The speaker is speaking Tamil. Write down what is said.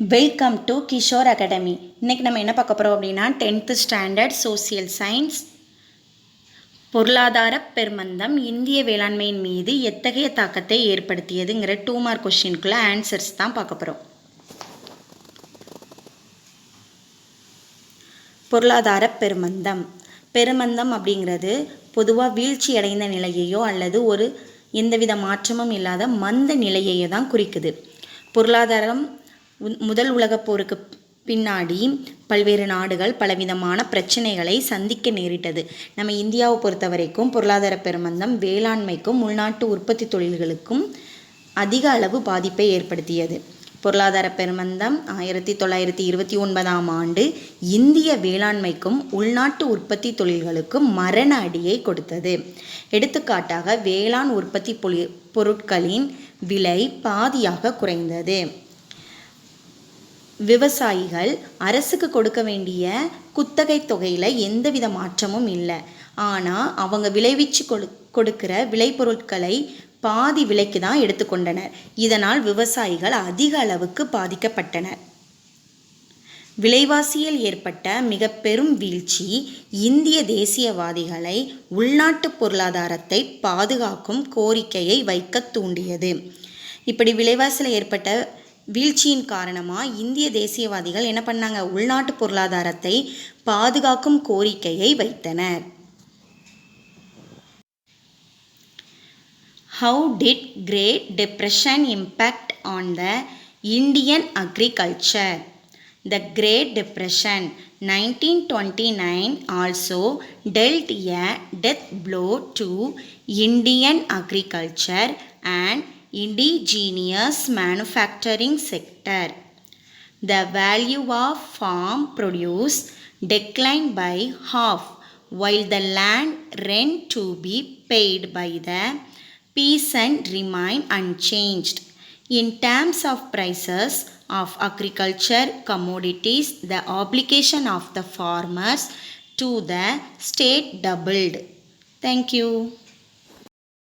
வெல்கம் டு கிஷோர் அகாடமி இன்றைக்கி நம்ம என்ன பார்க்க போகிறோம் அப்படின்னா டென்த்து ஸ்டாண்டர்ட் சோசியல் சயின்ஸ் பொருளாதார பெருமந்தம் இந்திய வேளாண்மையின் மீது எத்தகைய தாக்கத்தை ஏற்படுத்தியதுங்கிற டூ மார்க் கொஷினுக்குள்ளே ஆன்சர்ஸ் தான் பார்க்க போகிறோம் பொருளாதார பெருமந்தம். பெருமந்தம் அப்படிங்கிறது பொதுவாக வீழ்ச்சி அடைந்த நிலையையோ அல்லது ஒரு எந்தவித மாற்றமும் இல்லாத மந்த நிலையையோ தான் குறிக்குது. பொருளாதாரம் முதல் உலகப் போருக்கு பின்னாடி பல்வேறு நாடுகள் பலவிதமான பிரச்சனைகளை சந்திக்க நேரிட்டது. நம்ம இந்தியாவை பொறுத்த வரைக்கும் பொருளாதார பெருமந்தம் வேளாண்மைக்கும் உள்நாட்டு உற்பத்தி தொழில்களுக்கும் அதிக அளவு பாதிப்பை ஏற்படுத்தியது. பொருளாதார பெருமந்தம் ஆயிரத்தி தொள்ளாயிரத்தி இருபத்தி ஒன்பதாம் ஆண்டு இந்திய வேளாண்மைக்கும் உள்நாட்டு உற்பத்தி தொழில்களுக்கும் மரண அடியை கொடுத்தது. எடுத்துக்காட்டாக வேளாண் உற்பத்தி பொலி பொருட்களின் விலை பாதியாக குறைந்தது. விவசாயிகள் அரசுக்கு கொடுக்க வேண்டிய குத்தகை தொகையில் எந்தவித மாற்றமும் இல்லை. ஆனால் அவங்க விளைவிச்சு கொடு கொடுக்கிற விளைபொருட்களை பாதி விலைக்கு தான் எடுத்துக்கொண்டனர் இதனால் விவசாயிகள் அதிக அளவுக்கு பாதிக்கப்பட்டனர். விலைவாசியில் ஏற்பட்ட மிக பெரும் வீழ்ச்சி இந்திய தேசியவாதிகளை உள்நாட்டு பொருளாதாரத்தை பாதுகாக்கும் கோரிக்கையை வைக்க தூண்டியது. இப்படி விலைவாசியில் ஏற்பட்ட வீழ்ச்சியின் காரணமாக இந்திய தேசியவாதிகள் என்ன பண்ணாங்க உள்நாட்டு பொருளாதாரத்தை பாதுகாக்கும் கோரிக்கையை வைத்தனர் how did great depression impact on the Indian agriculture the great depression nineteen twenty nine also dealt a death blow to Indian agriculture and indigenous manufacturing sector. The value of farm produce declined by half, while the land rent to be paid by the peasant remained unchanged. In terms of prices of agriculture commodities, the obligation of the farmers to the state doubled. Thank you.